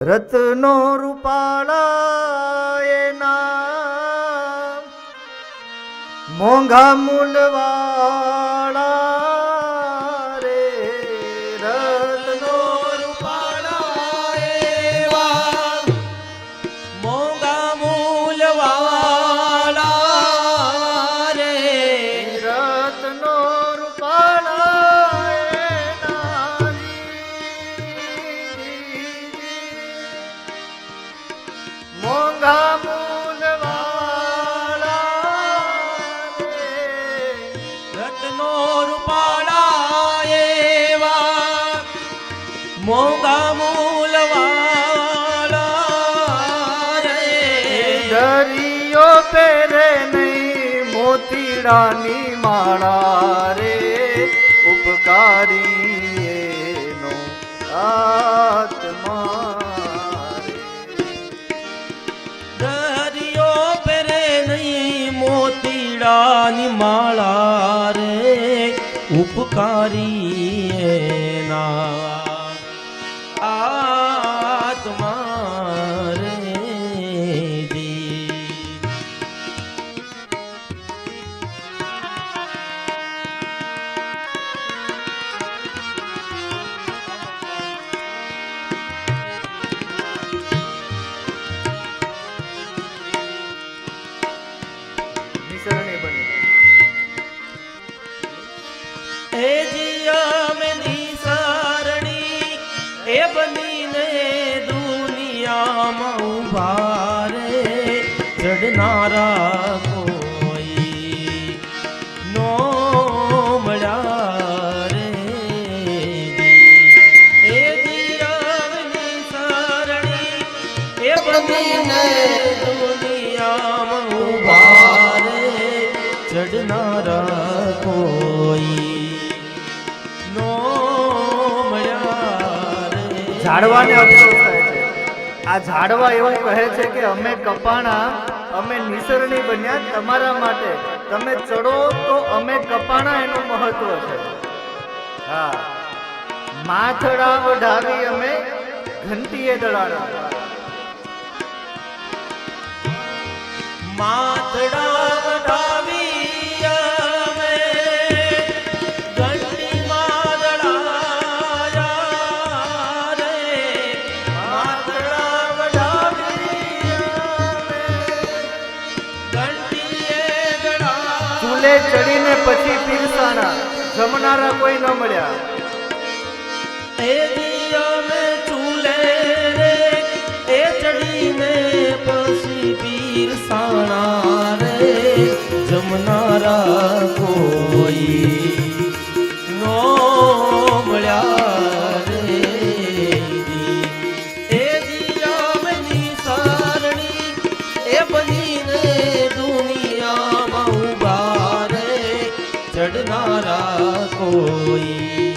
રત્નો રૂપાળા એના મોંઘા મૂલવાળા મોંઘા મૂલવાળા રે. દરિયો પહેરે નહીં મોતીડાની માળા રે. ઉપકારી એનો આત્મા. દરિયો પેરે નહીં મોતીડાની માળા રે. ઉપકારી એના નિસરણી બની. એ જીયામની સારણી એ બનીને દુનિયામાં ઊભા રે. ચડનારા કોઈ ઝાડવાને અફસોસ થાય છે. આ ઝાડવા એવું કહે છે કે અમે કપાણા અમે નિસરણી બન્યા તમારા માટે. તમે ચડો તો અમે કપાણા એનું મહત્વ છે. હા. માથડા વઢાવી અમે ઘંટીએ દડાણા માથડા લે ચડીને પછી પીરસાણા જમનારા કોઈ ન મળ્યા. એ દિયા મે એ ચડીને પછી પીરસાણા રે. જમનારા ওই